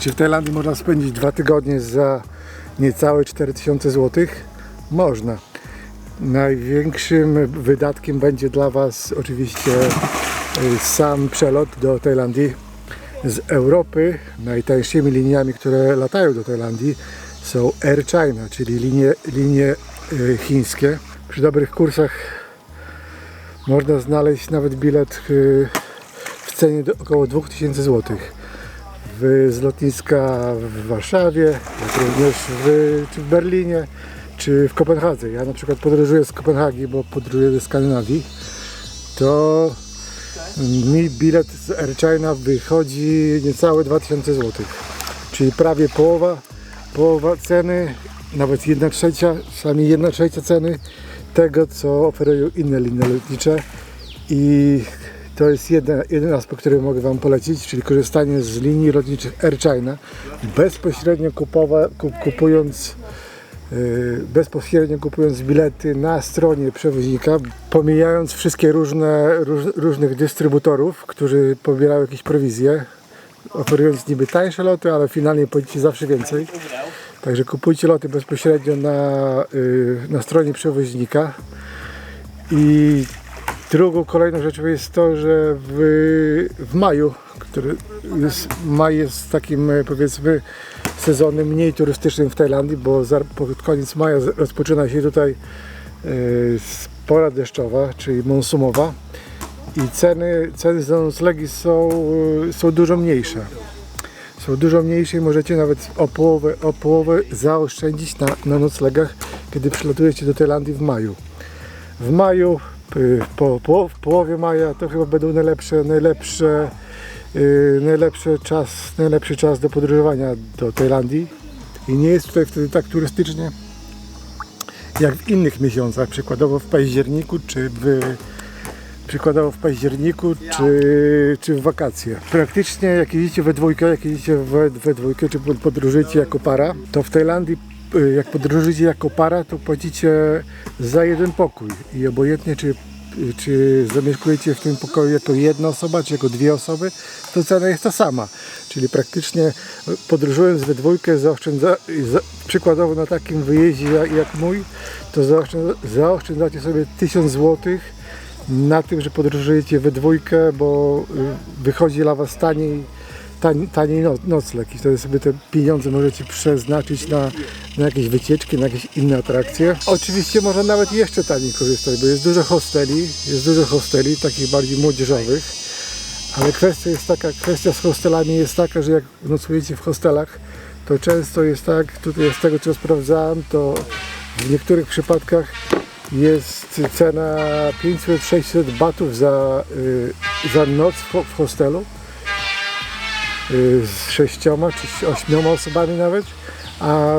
Czy w Tajlandii można spędzić dwa tygodnie za niecałe 4000 zł? Można. Największym wydatkiem będzie dla Was oczywiście y, sam przelot do Tajlandii z Europy. Najtańszymi liniami, które latają do Tajlandii są Air China, czyli linie, linie y, chińskie. Przy dobrych kursach można znaleźć nawet bilet y, w cenie około 2000 zł. W, z lotniska w Warszawie, również w, czy w Berlinie, czy w Kopenhadze. Ja na przykład podróżuję z Kopenhagi, bo podróżuję do Skandynawii. To mi bilet z Air China wychodzi niecałe 2000 zł. Czyli prawie połowa, połowa ceny, nawet 1 trzecia, czasami 1 trzecia ceny tego, co oferują inne linie lotnicze. I to jest jeden, jeden aspekt, który mogę Wam polecić, czyli korzystanie z linii lotniczych Air China, bezpośrednio kupowa, kup, kupując yy, bezpośrednio kupując bilety na stronie przewoźnika, pomijając wszystkie różne, róż, różnych dystrybutorów, którzy pobierają jakieś prowizje, oferując niby tańsze loty, ale finalnie płacicie zawsze więcej. Także kupujcie loty bezpośrednio na, yy, na stronie przewoźnika. I drugą kolejną rzeczą jest to, że w, w maju, który jest, maj jest takim e, powiedzmy sezonem mniej turystycznym w Tajlandii, bo za, pod koniec maja rozpoczyna się tutaj e, pora deszczowa, czyli monsumowa i ceny, ceny za noclegi są, e, są dużo mniejsze. Są dużo mniejsze i możecie nawet o połowę, o połowę zaoszczędzić na, na noclegach, kiedy przylatujecie do Tajlandii w maju. W maju, y, po, po, w połowie maja to chyba będą najlepsze, najlepsze, yy, najlepszy czas, najlepszy czas do podróżowania do Tajlandii. I nie jest tutaj wtedy tak turystycznie jak w innych miesiącach, przykładowo w październiku czy w przykładowo w październiku czy, czy w wakacje. Praktycznie jak jedziecie we dwójkę, jak jedziecie we, we dwójkę czy pod- podróżujecie jako para, to w Tajlandii y, jak podróżujecie jako para, to płacicie za jeden pokój i obojętnie czy, czy zamieszkujecie w tym pokoju jako jedna osoba, czy jako dwie osoby, to cena jest ta sama. Czyli praktycznie podróżując we dwójkę, zaoszczędza, za, przykładowo na takim wyjeździe jak, jak mój, to zaoszczędza, zaoszczędzacie sobie 1000 złotych na tym, że podróżujecie we dwójkę, bo y, wychodzi dla Was taniej, taniej, taniej no, nocleg i wtedy sobie te pieniądze możecie przeznaczyć na, na jakieś wycieczki, na jakieś inne atrakcje. Oczywiście można nawet jeszcze taniej korzystać, bo jest dużo hosteli, jest dużo hosteli, takich bardziej młodzieżowych, ale kwestia jest taka, kwestia z hostelami jest taka, że jak nocujecie w hostelach, to często jest tak, tutaj z tego co sprawdzałem, to w niektórych przypadkach jest cena 500-600 batów za, y, za noc w, w hostelu z sześcioma czy ośmioma osobami nawet, a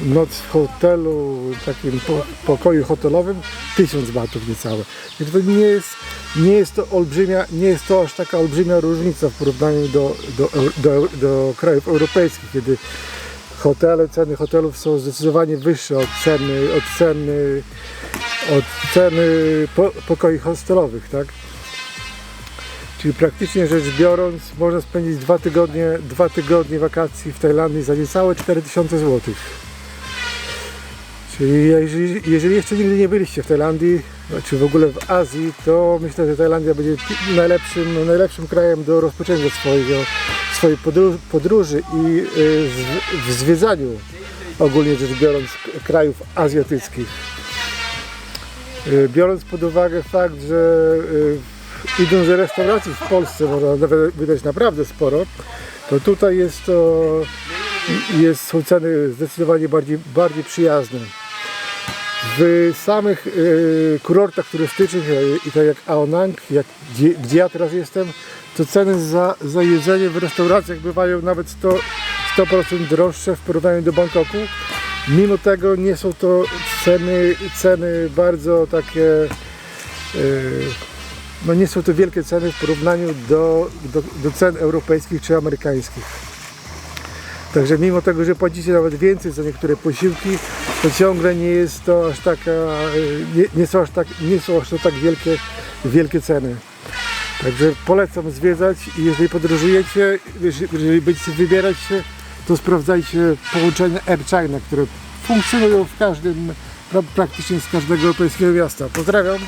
noc w hotelu, takim po, pokoju hotelowym 1000 batów niecałe. Więc to nie jest, nie jest to olbrzymia, nie jest to aż taka olbrzymia różnica w porównaniu do, do, do, do krajów europejskich, kiedy hotele, ceny hotelów są zdecydowanie wyższe od ceny, od ceny, od ceny po, pokoi hostelowych, tak? Czyli praktycznie rzecz biorąc, można spędzić dwa tygodnie, dwa tygodnie wakacji w Tajlandii za niecałe 4000 zł. Czyli jeżeli, jeżeli jeszcze nigdy nie byliście w Tajlandii, czy w ogóle w Azji, to myślę, że Tajlandia będzie najlepszym, najlepszym krajem do rozpoczęcia swojego, swojej podróży, podróży i y, w zwiedzaniu ogólnie rzecz biorąc krajów azjatyckich. Y, Biorąc pod uwagę fakt, że idąc do restauracji w Polsce można wydać naprawdę sporo, to tutaj jest to jest, są ceny zdecydowanie bardziej, bardziej przyjazne. W samych y, kurortach turystycznych, y, i tak jak Aonang, jak, gdzie, gdzie ja teraz jestem, to ceny za, za jedzenie w restauracjach bywają nawet 100%, 100% droższe w porównaniu do Bangkoku. Mimo tego nie są to ceny, ceny bardzo takie, y, no nie są to wielkie ceny w porównaniu do, do, do cen europejskich czy amerykańskich. Także mimo tego, że płacicie nawet więcej za niektóre posiłki, to ciągle nie jest to aż taka, nie, nie, są, aż tak, nie są aż to tak wielkie, wielkie ceny. Także polecam zwiedzać i jeżeli podróżujecie, jeżeli- będziecie wybierać się, to sprawdzajcie połączenia Air China, które funkcjonują w każdym, pra- praktycznie z każdego europejskiego miasta. Pozdrawiam.